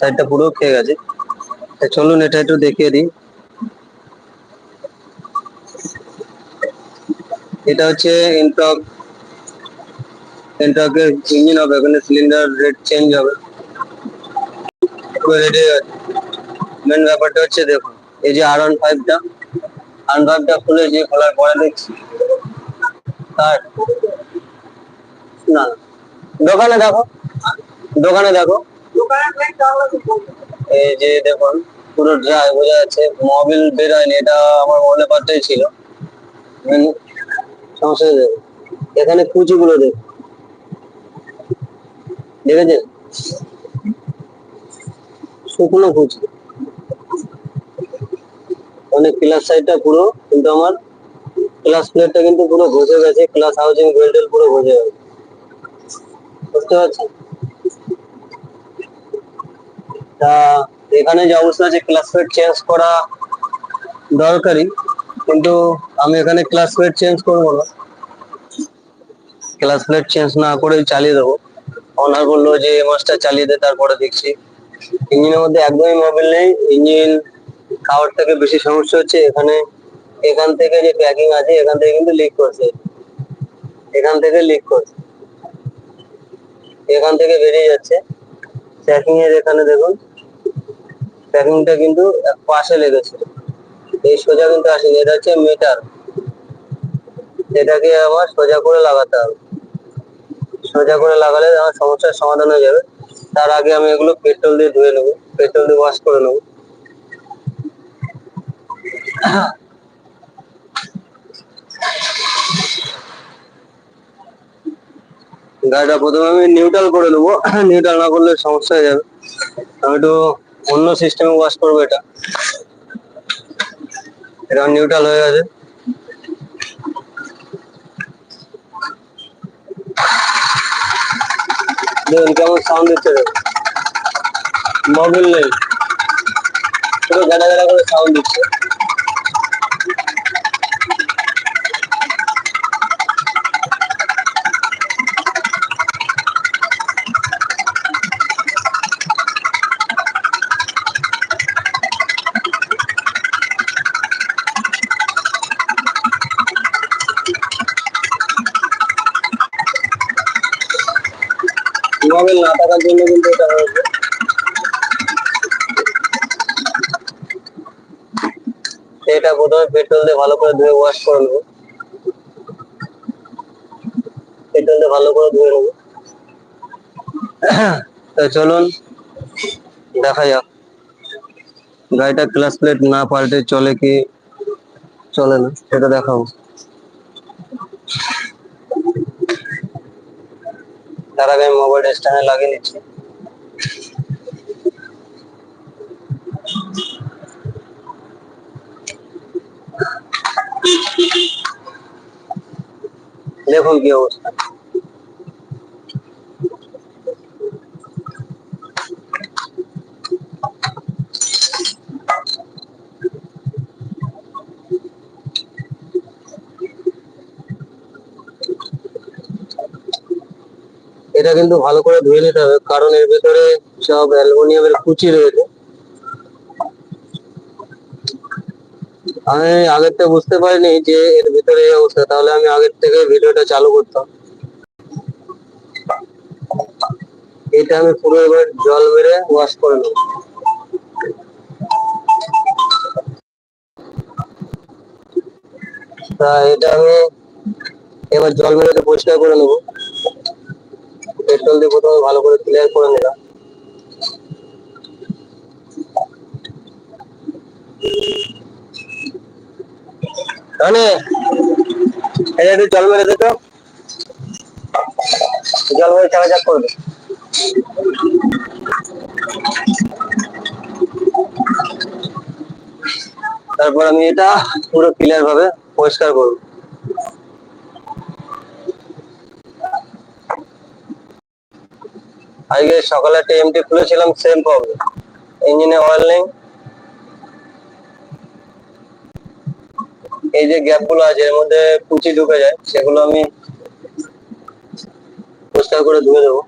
সাইডটা পুরো খেয়ে গেছে। চলুন, এটা একটু দেখিয়ে দিই। এটা হচ্ছে ইনটক ইনটকের ইঞ্জিন হবে। এখানে সিলিন্ডার রেট চেঞ্জ হবে। মেন ব্যাপারটা হচ্ছে দেখুন, এই যে আর ওয়ান ফাইভটা আর ফাইভটা খুলে যে খোলার পরে দেখছি, তার না, দোকানে দেখো দোকানে দেখো। এই যে দেখুন, পুরো ড্রাই বোঝা যাচ্ছে মোবিল বের হয়নি এটা আমার মনে ছিল। এখানে কুচিগুলো দেখ দেখেছেন? শুকনো কুচি। মানে ক্লাস সাইডটা পুরো, কিন্তু আমার ক্লাস প্লেটটা কিন্তু পুরো ঘষে গেছে ক্লাস হাউজিং বেল্টেল পুরো ঘষে গেছে। বুঝতে পারছেন? তা এখানে যে অবস্থা আছে ক্লাস প্লেট চেঞ্জ করা দরকারি কিন্তু আমি এখানে ক্লাস প্লেট চেঞ্জ করব না। ক্লাস চেঞ্জ না করে চালিয়ে দেবো। অনার বলল যে মাসটা চালিয়ে দে, তারপরে দেখছি। ইঞ্জিনের মধ্যে একদমই মোবিল নেই। ইঞ্জিন খাওয়ার থেকে বেশি সমস্যা হচ্ছে। এখানে, এখান থেকে যে প্যাকিং আছে, এখান থেকে কিন্তু লিক করছে। এখান থেকে লিক করছে। এখান থেকে বেরিয়ে যাচ্ছে। প্যাকিং এর এখানে দেখুন। প্যাকিংটা কিন্তু এক পাশে লেগেছে। এই সোজা কিন্তু আসেনি, এটা হচ্ছে মিটার এটাকে আবার সোজা করে লাগাতে হবে। সোজা করে লাগালে আমার সমস্যার সমাধান হয়ে যাবে। তার আগে আমি এগুলো পেট্রোল দিয়ে ধুয়ে নেব, পেট্রোল দিয়ে ওয়াশ করে নেব। গাড়িটা প্রথমে আমি নিউট্রাল করে নেব। নিউট্রাল না করলে সমস্যা হয়ে যাবে। আমি একটু অন্য সিস্টেমে ওয়াশ করব এটা। এটা নিউট্রাল হয়ে গেছে। দেখুন কেমন সাউন্ড দিচ্ছে মোবিল নেই। পুরো গাড়া করে সাউন্ড দিচ্ছে। মোবাইল না থাকার জন্য কিন্তু এটা হয়েছে। এটা প্রথমে পেট্রোল দিয়ে ভালো করে ধুয়ে ওয়াশ করে নেব। পেট্রোল দিয়ে ভালো করে ধুয়ে নেব। তো চলুন, দেখা যাক। গাড়িটা ক্লাস প্লেট না পাল্টে চলে কি চলে না, সেটা দেখাবো। তার আগে আমি মোবাইল স্ট্যান্ডে লাগিয়ে নিচ্ছি। দেখুন কি অবস্থা। এটা কিন্তু ভালো করে ধুয়ে নিতে হবে, কারণ এর ভেতরে সব অ্যালুমিনিয়ামের কুচি রয়েছে। আমি আগের থেকে বুঝতে পারিনি যে এর ভিতরে এই অবস্থা, তাহলে আমি আগের থেকে ভিডিওটা চালু করতাম। এটা আমি পুরো এবার জল মেরে ওয়াশ করে নেব। তা এটা আমি এবার জল মেরে পরিষ্কার করে নেব। পেট্রোল দিয়ে প্রথমে ভালো করে ক্লিয়ার করে নিলাম। জল মেরে দিত জল মেরে চাকাচাক করবে। তারপর আমি এটা পুরো ক্লিয়ার ভাবে পরিষ্কার করব। আজকে সকালে একটা এমটি খুলেছিলাম সেম প্রবলেম ইঞ্জিনে অয়েল নেই। এই যে গ্যাপগুলো আছে, এর মধ্যে কুচি ঢুকে যায়, সেগুলো আমি পরিষ্কার করে ধুয়ে দেবো।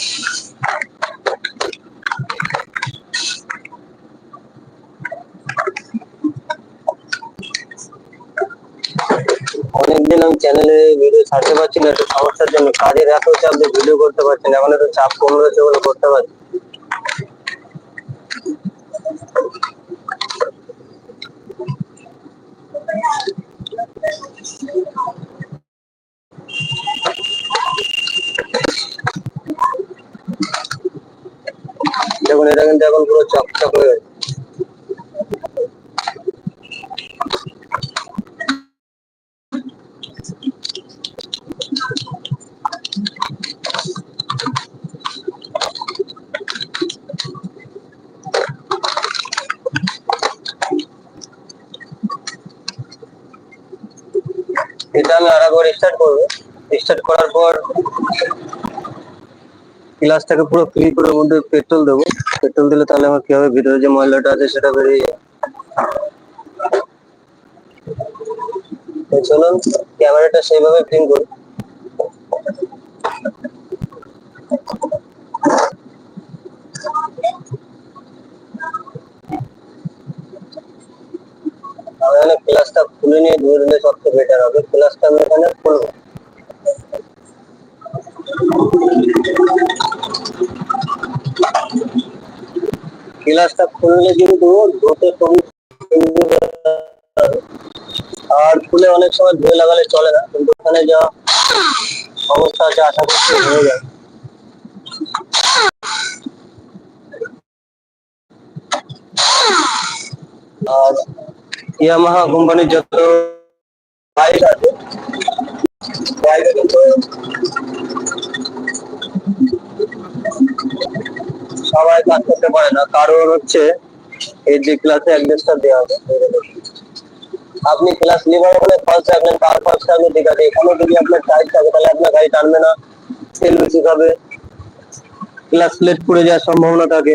you চ্যানেলে ভিডিও ছাড়তে পারছি না, একটু সমস্যার জন্য কাজের এত চাপ যে ভিডিও করতে পারছি না এখন একটু চাপ কম রয়েছে বলে করতে পারছি দেখুন, এটা কিন্তু এখন পুরো চকচক হয়ে গেছে এটা আমি আর একবার স্টার্ট করব স্টার্ট করার পর গ্লাসটাকে পুরো ফ্রি করে মধ্যে পেট্রোল দেবো। পেট্রোল দিলে তাহলে আমার কি হবে? ভিতরে যে ময়লাটা আছে সেটা বেরিয়ে যাবে। চলুন, ক্যামেরাটা সেইভাবে ফিং করি। আমি এখানে ক্লাসটা খুলে নিয়ে ধরে নিলে সবচেয়ে বেটার হবে। ক্লাসটা আমি এখানে খুলবো। ক্লাসটা খুললে কিন্তু ধুতে খুবই। আর খুলে অনেক সময় ধুয়ে লাগালে চলে না, কিন্তু ওখানে যা অবস্থা আছে, আশা করছি হয়ে যাবে আর ইয়ামাহা কোম্পানির যত বাইক আছে কিন্তু সবাই কাজ করতে পারে না। কারণ হচ্ছে এই যে ক্লাসে অ্যাডজাস্টার দেওয়া হবে। আপনি ক্লাস লিভার হলে ফার্স্ট আপনি তার ফার্স্ট আপনি ঠিক আছে এখানে যদি আপনার টাইট থাকে, তাহলে আপনার গাড়ি টানবে না। সেল বেশি খাবে। ক্লাস প্লেট পুড়ে যাওয়ার সম্ভাবনা থাকে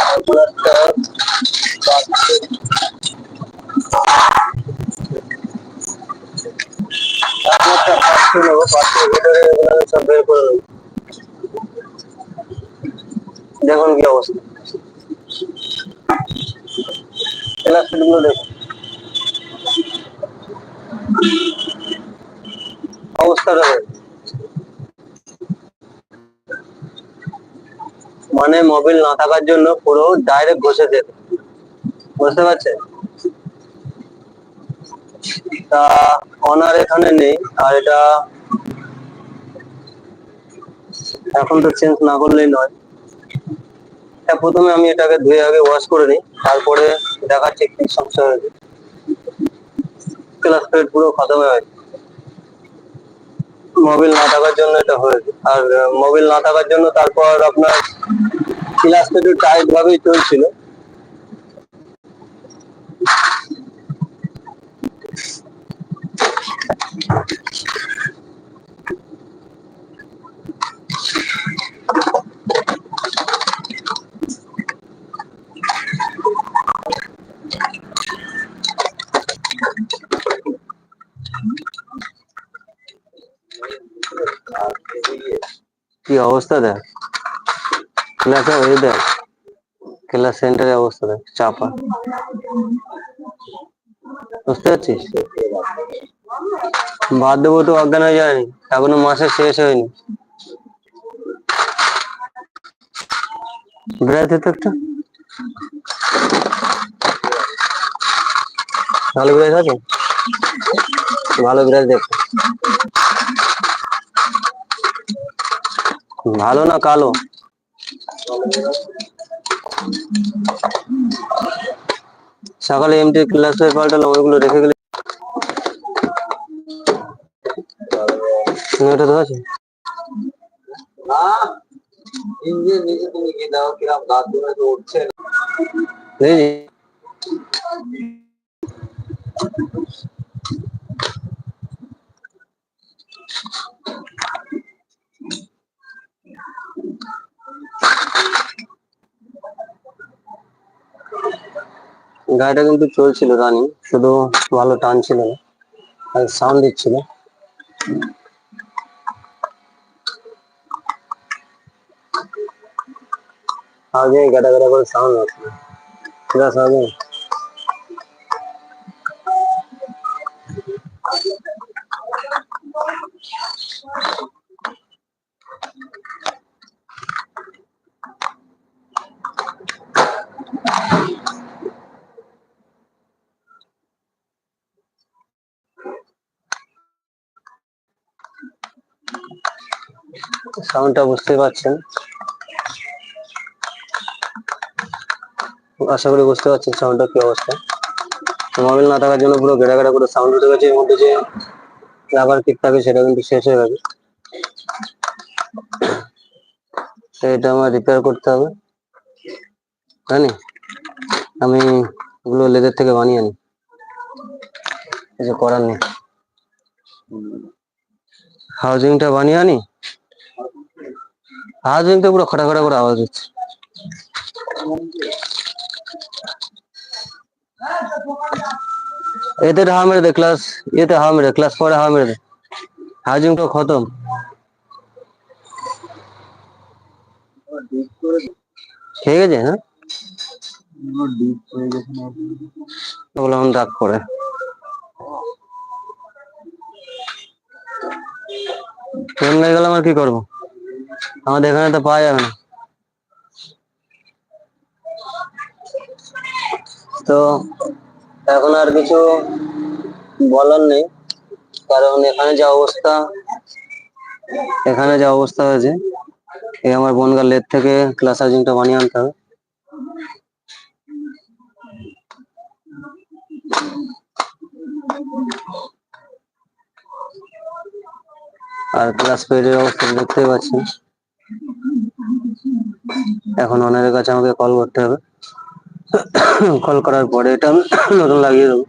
ক্লাসটা একটা পাঁচশো নেব পাঁচশো ভিতরে এগুলো আমি সব বের করে নেব দেখুন কি অবস্থা ক্লাসগুলো দেখুন অবস্থাটা দেখুন মানে মোবাইল না থাকার জন্য পুরো ডাইরেক্ট ঘষে যেত বুঝতে পারছেন? তা অনার এখানে নেই, আর এটা এখন তো চেঞ্জ না করলেই নয়। প্রথমে আমি এটাকে ধুয়ে আগে ওয়াশ করে নিই, তারপরে দেখাচ্ছি কি সমস্যা হয়েছে। ক্লাস পুরো খতম হয়ে মোবিল না থাকার জন্য এটা হয়েছে। আর মোবিল না থাকার জন্য তারপর আপনার ক্লাসটা একটু টাইট ভাবেই চলছিল। কি অবস্থা দেখ? ক্লাসে হয়ে দেখ ক্লাস সেন্টারের অবস্থা দেখ, চাপা। বুঝতে পারছিস? বাদ দেবো তো অজ্ঞান হয়ে যায়নি, এখনও মাসে শেষ হয়নি। বেড়াতে তো একটা। ভালো বিরাজ আছে? ভালো বিরাজ দেখ। ভালো না কালো? সকালে এমটি ক্লাস পাল্টালাম, ওইগুলো রেখে গেলে ওটা তো আছে ইঞ্জিন নিচে গাড়িটা কিন্তু চলছিল রানিং, শুধু ভালো টান ছিল না, আর সাউন্ড দিচ্ছিল। আগে গাড়া গাড়া করে সাউন্ড হচ্ছে ঠিক সাউন্ড সাউন্ডটা বুঝতে পারছেন। আশা করি বুঝতে পারছেন সাউন্ডটা কি অবস্থা। মোবাইল না থাকার জন্য পুরো গেড়া গেড়া করে সাউন্ড উঠে গেছে এর মধ্যে যে রাবার কিট থাকে সেটা কিন্তু শেষ হয়ে গেছে। এটা আমার রিপেয়ার করতে হবে। জানি? আমি এগুলো লেদের থেকে বানিয়ে আনি। কিছু করার নেই। হাউজিংটা বানিয়ে আনি? হাউজিংটা পুরো খটা খটা করে আওয়াজ হচ্ছে। এতে হাওয়া মেরে দে ক্লাস এতে হাওয়া মেরে ক্লাস পরে হাওয়া মেরে দে। হাউজিং তো খতম। ঠিক আছে হ্যাঁ? এখন ডাক করে। ট্রেন লেগে গেলে আমার কি করব? আমাদের এখানে তো পাওয়া যাবে না। তো এখন আর কিছু বলার নেই, কারণ এখানে যা অবস্থা, এখানে যা অবস্থা হয়েছে, এই আমার বনগার লেট থেকে ক্লাস হাউজিংটা বানিয়ে আনতে হবে। আর ক্লাস পেডের অবস্থা দেখতেই পাচ্ছেন। এখন ওনাদের কাছে আমাকে কল করতে হবে। কল করার পরে এটা আমি নতুন লাগিয়ে দেবো।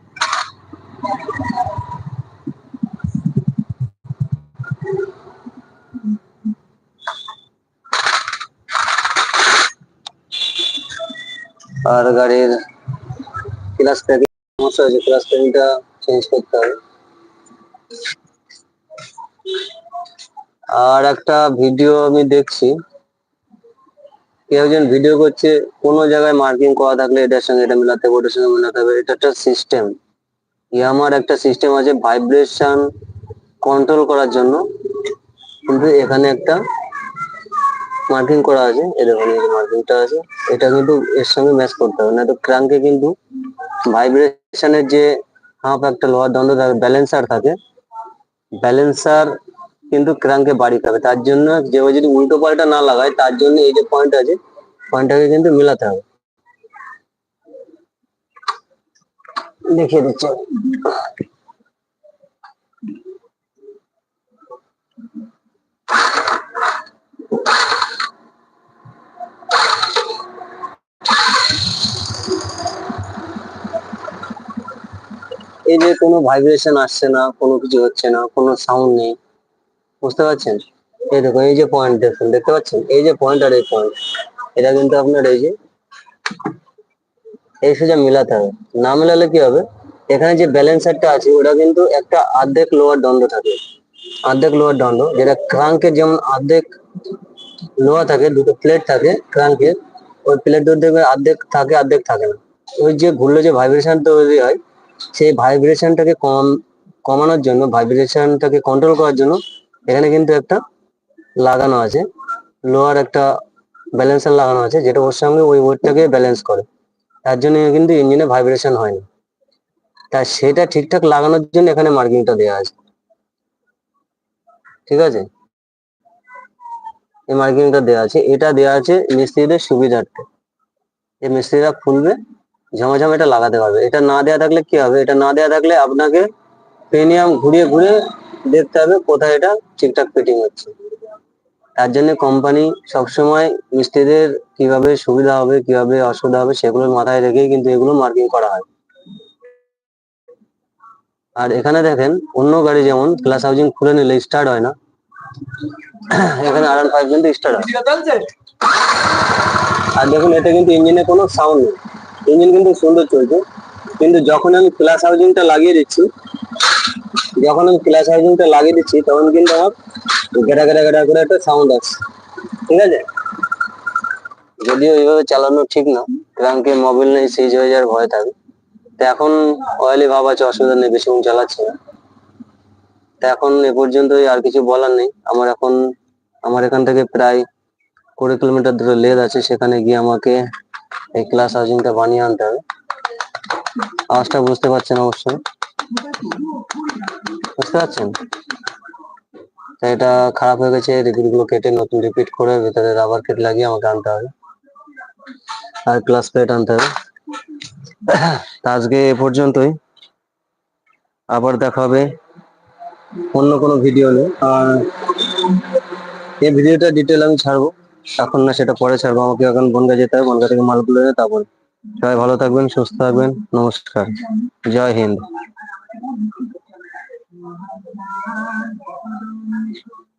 আর গাড়ির ক্লাস সমস্যা হয়েছে ক্লাস প্যাকিংটা চেঞ্জ করতে হবে। আর একটা ভিডিও আমি দেখছি। কেউ একজন ভিডিও করছে, কোনো জায়গায় মার্কিং করা থাকলে এটার সঙ্গে এটা মেলাতে হবে, ওটার সঙ্গে মেলাতে হবে। এটা একটা সিস্টেম ইয়ামার একটা সিস্টেম আছে ভাইব্রেশন কন্ট্রোল করার জন্য। কিন্তু এখানে একটা মার্কিং করা আছে। এই দেখুন, এই মার্কিংটা আছে। এটা কিন্তু এর সঙ্গে ম্যাচ করতে হবে। না তো ক্রাঙ্কে কিন্তু ভাইব্রেশনের যে হাফ একটা লোহার দণ্ড থাকে ব্যালেন্সার থাকে ব্যালেন্সার কিন্তু ক্রাঙ্কে বাড়ি খাবে তার জন্য যে ও যদি উল্টো পাল্টা না লাগায়, তার জন্য এই যে পয়েন্ট আছে পয়েন্টটাকে কিন্তু মিলাতে হবে। দেখিয়ে দিচ্ছি। এই যে কোনো ভাইব্রেশন আসছে না, কোনো কিছু হচ্ছে না, কোনো সাউন্ড নেই। বুঝতে পারছেন? এই দেখো এই যে পয়েন্ট দেখুন, দেখতে পাচ্ছেন? এই যে পয়েন্ট আর এই পয়েন্ট এটা কিন্তু আপনার এই যে, এই সোজা মিলাতে হবে। না মেলালে কি হবে? এখানে যে ব্যালেন্স ব্যালেন্সারটা আছে, ওটা কিন্তু একটা অর্ধেক লোয়ার দণ্ড থাকে। অর্ধেক লোয়ার দণ্ড, যেটা ক্রাঙ্কের যেমন অর্ধেক লোহা থাকে, দুটো প্লেট থাকে ক্রাঙ্কের ওই প্লেট দুটো দেখবে অর্ধেক থাকে অর্ধেক থাকে না। ওই যে ঘুরলে যে ভাইব্রেশন তৈরি হয়, সেই ভাইব্রেশনটাকে কম, কমানোর জন্য ভাইব্রেশনটাকে কন্ট্রোল করার জন্য এখানে কিন্তু একটা লাগানো আছে। লোহার একটা ব্যালেন্সার লাগানো আছে, যেটা ওর সঙ্গে ওই ওয়েটটাকে ব্যালেন্স করে। তার জন্য কিন্তু ইঞ্জিনে ভাইব্রেশন হয় না। তা সেটা ঠিকঠাক লাগানোর জন্য এখানে মার্কিংটা দেওয়া আছে। ঠিক আছে? এই মার্কিংটা দেওয়া আছে। এটা দেওয়া আছে মিস্ত্রিদের সুবিধার্থে। এই মিস্ত্রিরা খুলবে, ঝমাঝম এটা লাগাতে পারবে। এটা না দেওয়া থাকলে কি হবে? এটা না দেওয়া থাকলে আপনাকে পেনিয়াম ঘুরিয়ে ঘুরিয়ে দেখতে হবে কোথায় এটা ঠিকঠাক ফিটিং হচ্ছে। তার জন্য কোম্পানি সবসময় মিস্ত্রিদের কীভাবে সুবিধা হবে, কীভাবে অসুবিধা হবে সেগুলো মাথায় রেখেই কিন্তু এগুলো মার্কিং করা হয়। আর এখানে দেখেন, অন্য গাড়ি যেমন ক্লাস হাউজিং খুলে নিলে স্টার্ট হয় না। এখানে আর ফাইভ কিন্তু স্টার্ট হয়। আর দেখুন, এতে কিন্তু ইঞ্জিনে কোনো সাউন্ড নেই। ইঞ্জিন কিন্তু সুন্দর চলছে। কিন্তু যখন আমি ক্লাস হাউজিংটা লাগিয়ে দিচ্ছি যখন আমি ক্লাস হাউজিংটা লাগিয়ে দিচ্ছি, তখন কিন্তু আমার গেটা গেটা গেটা করে একটা সাউন্ড আসছে। ঠিক আছে? যদিও এইভাবে চালানো ঠিক না, কারণ কি মোবাইল নেই সিজ হয়ে যাওয়ার ভয় থাকে। তো এখন অয়েলি ভাব আছে, অসুবিধা নেই বেশিক্ষণ চালাচ্ছি না। তো এখন এ পর্যন্তই আর কিছু বলার নেই। আমার এখন, আমার এখান থেকে প্রায় কুড়ি কিলোমিটার দূরে লেদ আছে, সেখানে গিয়ে আমাকে এই ক্লাস হাউজিংটা বানিয়ে আনতে হবে। আওয়াজটা বুঝতে পারছেন অবশ্যই। বুঝতে পারছেন? এটা খারাপ হয়ে গেছে রিপিটগুলো কেটে নতুন রিপিট করে ভিতরে রাবার কেট লাগিয়ে আমাকে আনতে হবে। আর ক্লাস প্লেট আনতে হবে। আজকে এ পর্যন্তই। আবার দেখা হবে অন্য কোনো ভিডিও নিয়ে। আর এই ভিডিওটা ডিটেল আমি ছাড়বো। এখন না, সেটা পরে ছাড়বো। আমাকে এখন বনগা যেতে হবে, বনগা থেকে মালগুলো এনে তারপর সবাই ভালো থাকবেন, সুস্থ থাকবেন। নমস্কার। জয় হিন্দ। 那年。